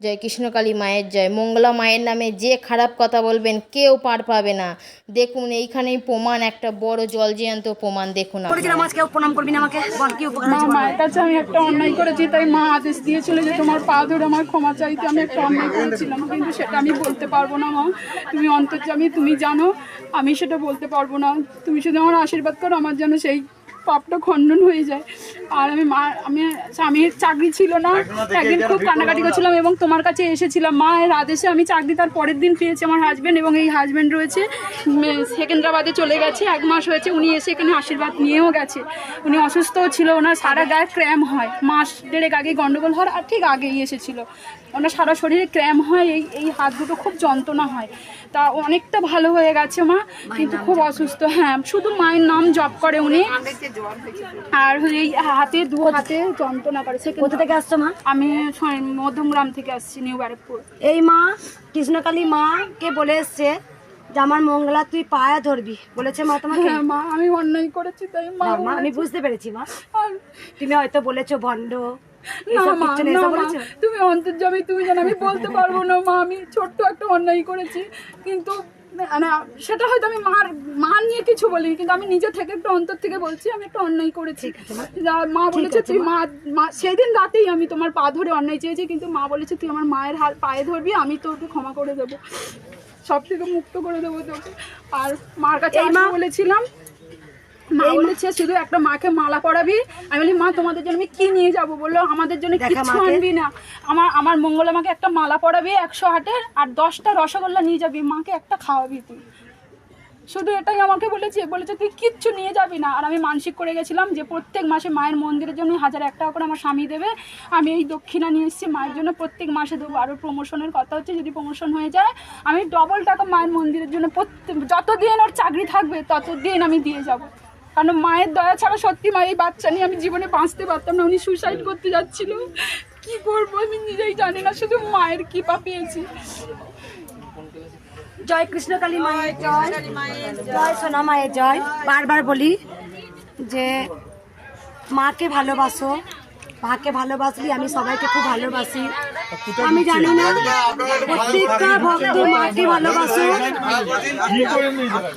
জয় কৃষ্ণকালী মায়ের জয়। মঙ্গলা মায়ের নামে যে খারাপ কথা বলবেন কেউ পার পাবে না। দেখুন এইখানেই প্রমাণ একটা বড় জল জলজিয়ান্ত প্রমাণ দেখুন কেউ প্রণাম করবি না আমাকে। মায়ের কাছে আমি একটা অন্যায় করেছি তাই মা আদেশ দিয়েছিল যে তোমার পা ধরে আমার ক্ষমা চাইতে। আমি একটা অন্যায় করেছিলাম কিন্তু সেটা আমি বলতে পারব না মা। তুমি অন্তর্জামী তুমি জানো আমি সেটা বলতে পারব না। তুমি শুধু আমার আশীর্বাদ করো আমার যেন সেই পাপটা খণ্ডন হয়ে যায়। আর আমি মা আমি স্বামীর চাকরি ছিল না। একদিন খুব কান্নাকাটি করছিলাম এবং তোমার কাছে এসেছিলাম। মায়ের আদেশে আমি চাকরি তার পরের দিন পেয়েছি আমার হাজব্যান্ড এবং এই হাজব্যান্ড রয়েছে। সেকেন্দ্রাবাদে চলে গেছে এক মাস হয়েছে উনি এসে এখানে আশীর্বাদ নিয়েও গেছে। উনি অসুস্থও ছিল ওনার সারা গায়ে ক্র্যাম হয়। মাস দেড়েক আগে গন্ডগোল হওয়ার আর ঠিক আগেই এসেছিল। ওনার সারা শরীরে ক্র্যাম হয় এই এই হাত দুটো খুব যন্ত্রণা হয়। তা অনেকটা ভালো হয়ে গেছে মা কিন্তু খুব অসুস্থ। হ্যাঁ শুধু মায়ের নাম জপ করে উনি। আর এই হাতে দু হাতে যন্ত্রণা করে। সেখানে কোথা থেকে আসছো মা? আমি স- মধ্যমগ্রাম থেকে আসছি নিউ ব্যারাকপুর। এই মা কৃষ্ণকালী মা কে বলে এসছে যে আমার মঙ্গলা তুই পায়া ধরবি। বলেছে মা তোমাকে। হ্যাঁ মা আমি অন্যায় করেছি তাই মা মা আমি বুঝতে পেরেছি মা। তুমি হয়তো বলেছ ভণ্ড? তুমি অন্তর্জামী তুমি জানো আমি বলতে পারব না মা আমি ছোট্ট একটা অন্যায় করেছি। কিন্তু না সেটা হয়তো আমি মার মার নিয়ে কিছু বলিনি কিন্তু আমি নিজে থেকে একটু অন্তর থেকে বলছি আমি একটু অন্যায় করেছি। যা মা বলেছে তুই মা। মা সেই দিন রাতেই আমি তোমার পা ধরে অন্যায় চেয়েছি কিন্তু মা বলেছে তুই আমার মায়ের হাত পায়ে ধরবি আমি তোকে ক্ষমা করে দেবো। সব থেকে মুক্ত করে দেবো তোকে। আর মার কাছে আমি মা- বলেছিলাম? মা বলেছে শুধু একটা মাকে মালা পরাবি? আমি বলি মা তোমাদের জন্য আমি কি নিয়ে যাব বলল আমাদের জন্য। আনবি না। আমার আমার মঙ্গল একটা মালা পরাবি একশো হাটের আর দশটা রসগোল্লা নিয়ে যাবি। মাকে একটা খাওয়াবি তুই। শুধু এটাই আমাকে বলেছে। বলেছে তুই কিচ্ছু নিয়ে যাবি না। আর আমি মানসিক করে গেছিলাম যে প্রত্যেক মাসে মায়ের মন্দিরের জন্য হাজার এক টাকা করে আমার স্বামী দেবে। আমি এই দক্ষিণা নিয়ে এসেছি মায়ের জন্য প্রত্যেক মাসে দেবো। আরও প্রমোশনের কথা হচ্ছে যদি প্রমোশন হয়ে যায় আমি ডবল টাকা মায়ের মন্দিরের জন্য প্রত্যেক যতদিন ওর চাকরি থাকবে ততদিন আমি দিয়ে যাব। কারণ মায়ের দয়া ছাড়া সত্যি মা এই বাচ্চা নিয়ে আমি জীবনে বাঁচতে পারতাম না। উনি সুইসাইড করতে যাচ্ছিল। কি করব আমি নিজেই জানি না শুধু মায়ের কৃপা পেয়েছি। জয় কৃষ্ণকালী মায়ের জয় জয়। সোনা মায়ের জয়। বারবার বলি যে মাকে ভালোবাসো মাকে ভালোবাসলি আমি সবাইকে খুব ভালোবাসি। আমি জানি না প্রত্যেকটা ভক্ত মাকে ভালোবাসো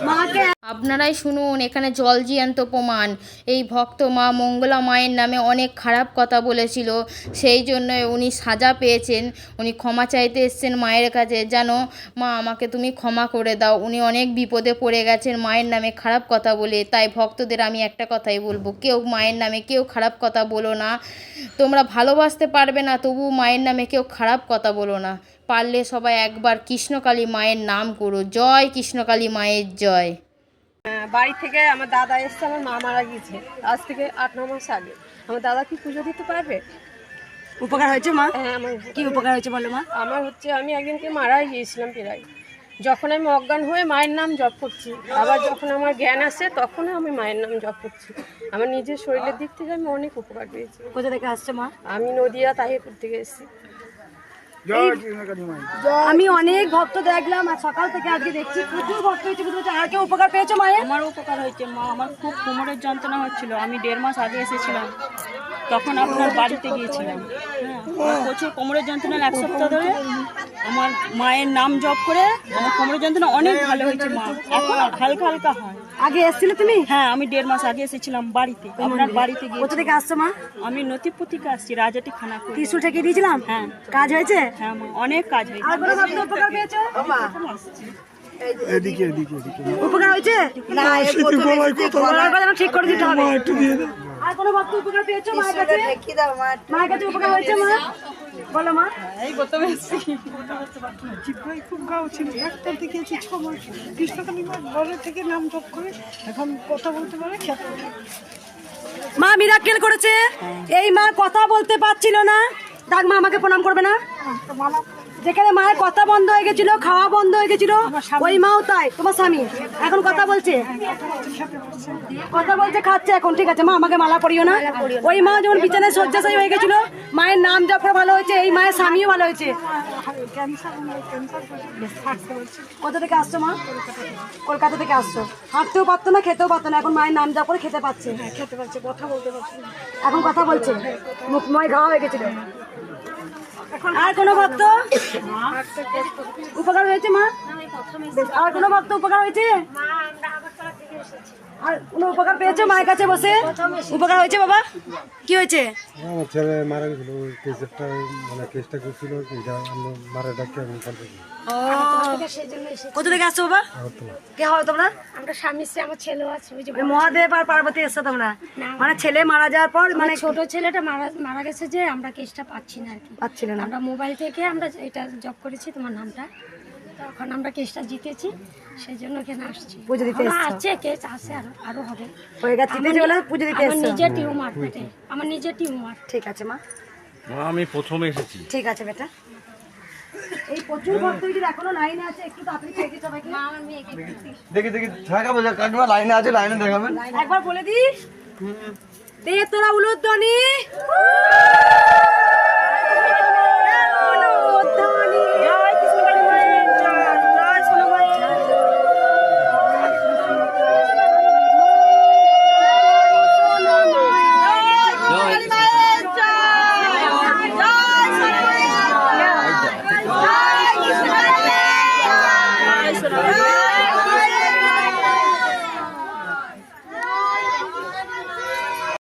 মাকে আপনারাই শুনুন, এখানে জল জলজিয়ান্ত প্রমাণ। এই ভক্ত মা মঙ্গলা মায়ের নামে অনেক খারাপ কথা বলেছিল, সেই জন্য উনি সাজা পেয়েছেন। উনি ক্ষমা চাইতে এসছেন মায়ের কাছে, জানো, মা, আমাকে তুমি ক্ষমা করে দাও। উনি অনেক বিপদে পড়ে গেছেন মায়ের নামে খারাপ কথা বলে। তাই ভক্তদের আমি একটা কথাই বলব, কেউ মায়ের নামে কেউ খারাপ কথা বলো না। তোমরা ভালোবাসতে পারবে না তবু মায়ের নামে কেউ খারাপ কথা বলো না। পারলে সবাই একবার কৃষ্ণকালী মায়ের নাম করো। জয় কৃষ্ণকালী মায়ের জয়। বাড়ি থেকে আমার দাদা এসছে আমার মা মারা গিয়েছে। আজ থেকে আট ন মাস আগে। আমার দাদা কি পুজো দিতে পারবে? উপকার হয়েছে মা? হ্যাঁ আমার কি উপকার হয়েছে বলো মা? আমার হচ্ছে আমি একদিনকে মারাই গিয়েছিলাম প্রায়। যখন আমি অজ্ঞান হয়ে মায়ের নাম জপ করছি আবার যখন আমার জ্ঞান আসে তখন আমি মায়ের নাম জপ করছি। আমার নিজের শরীরের দিক থেকে আমি অনেক উপকার পেয়েছি। কোথা থেকে আসছে মা? আমি নদিয়া তাহিরপুর থেকে এসেছি। আমি অনেক ভক্ত দেখলাম আর সকাল থেকে আজকে দেখছি প্রচুর ভক্ত হয়েছে বুঝতে পারছি। আর কেউ উপকার পেয়েছে মায়ের? আমার উপকার হয়েছে মা আমার খুব কোমরের যন্ত্রণা হচ্ছিল। আমি দেড় মাস আগে এসেছিলাম তখন আপনার বাড়িতে গিয়েছিলাম। হ্যাঁ আমার প্রচুর কোমরের যন্ত্রণা এক সপ্তাহ ধরে আমার মায়ের নাম জপ করে আমার কোমরের যন্ত্রণা অনেক ভালো হয়েছে মা। এখন হালকা হালকা হয়। আগে এসেছিলে তুমি? হ্যাঁ আমি দেড় মাস আগে এসেছিলাম বাড়িতে আপনার বাড়িতে? গিয়ে। কোথা থেকে আসছো মা? আমি নথিপুর থেকে আসছি রাজাটি খানা ত্রিশুল থেকে দিয়েছিলাম হ্যাঁ। কাজ হয়েছে? হ্যাঁ মা অনেক কাজ হয়েছে। আর কোনো ভক্ত উপকার পেয়েছ? এদিকে এদিকে এদিকে। উপকার হয়েছে? না ঠিক করে দিতে হবে। একটু দিয়ে দে আর কোনো ভক্ত উপকার পেয়েছ মায়ের কাছে? মায়ের কাছে উপকার হয়েছে মা? বলো মা। খুব গাও ছিল একটা দিকে আছে ছ মাস। কৃষ্ণকালী মা ঘরে থেকে নাম জপ করে এখন কথা বলতে পারে খেতে মা মিরাকেল করেছে। এই মা কথা বলতে পারছিল না। তার মা আমাকে প্রণাম করবে না? যেখানে মায়ের কথা বন্ধ হয়ে গেছিল খাওয়া বন্ধ হয়ে গেছিল ওই মাও তাই তোমার স্বামী। এখন কথা বলছে। কথা বলছে খাচ্ছে এখন ঠিক আছে মা আমাকে মালা পরিও না। ওই মা যখন বিছানায় শয্যাশায়ী হয়ে গেছিল মায়ের নাম করে ভালো হয়েছে এই মায়ের স্বামীও ভালো হয়েছে। কোথা থেকে আসছো মা? কলকাতা থেকে আসছো। হাঁটতেও পারতো না খেতেও পারতো না এখন মায়ের নাম জপ করে খেতে পাচ্ছে। খেতে পারছে কথা বলতে পারছে এখন কথা বলছে মুখময় ঘা হয়ে গেছিল। আর কোনো ভক্ত? উপকার হয়েছে মা? আর কোনো ভক্ত উপকার হয়েছে? আর কোনো উপকার পেয়েছ মায়ের কাছে বসে? উপকার হয়েছে বাবা? কি হয়েছে? আমার ছেলে মারা গেছিল কেসটা মানে কেসটা করছিল মারা ডাক্তার আমি ও কোথা থেকে আসছো বাবা? কে হয় তোমরা? আমরা স্বামী স্ত্রী আমার ছেলেও আছে ওই মহাদেব আর পার্বতী এসছো তোমরা। মানে ছেলে মারা যাওয়ার পর মানে মানে ছোট ছেলেটা মারা মারা গেছে যে আমরা কেসটা পাচ্ছি না আর কি। পাচ্ছিল না। আমরা মোবাইল থেকে আমরা এটা জব করেছি তোমার নামটা। তখন আমরা কেসটা জিতেছি সেই জন্য এখানে আসছি। পুজো দিতে? আছে কেস আছে আরও আরও হবে। হয়ে গেছে জিতেছে বলে পুজো দিতে এসছো? নিজের টিউমার পেটে আমার নিজের টিউমার। ঠিক আছে মা আমি প্রথমে এসেছি। ঠিক আছে বেটা। এই প্রচুর ভক্ত এখনও লাইনে আছে একটু তাড়াতাড়ি খেয়ে দিতে সবাইকে। দেখি দেখি দেখাবো কাকিমা লাইনে আছে লাইনে দেখাবেন। একবার বলে দিস। দে তোরা উলুধ্বনি।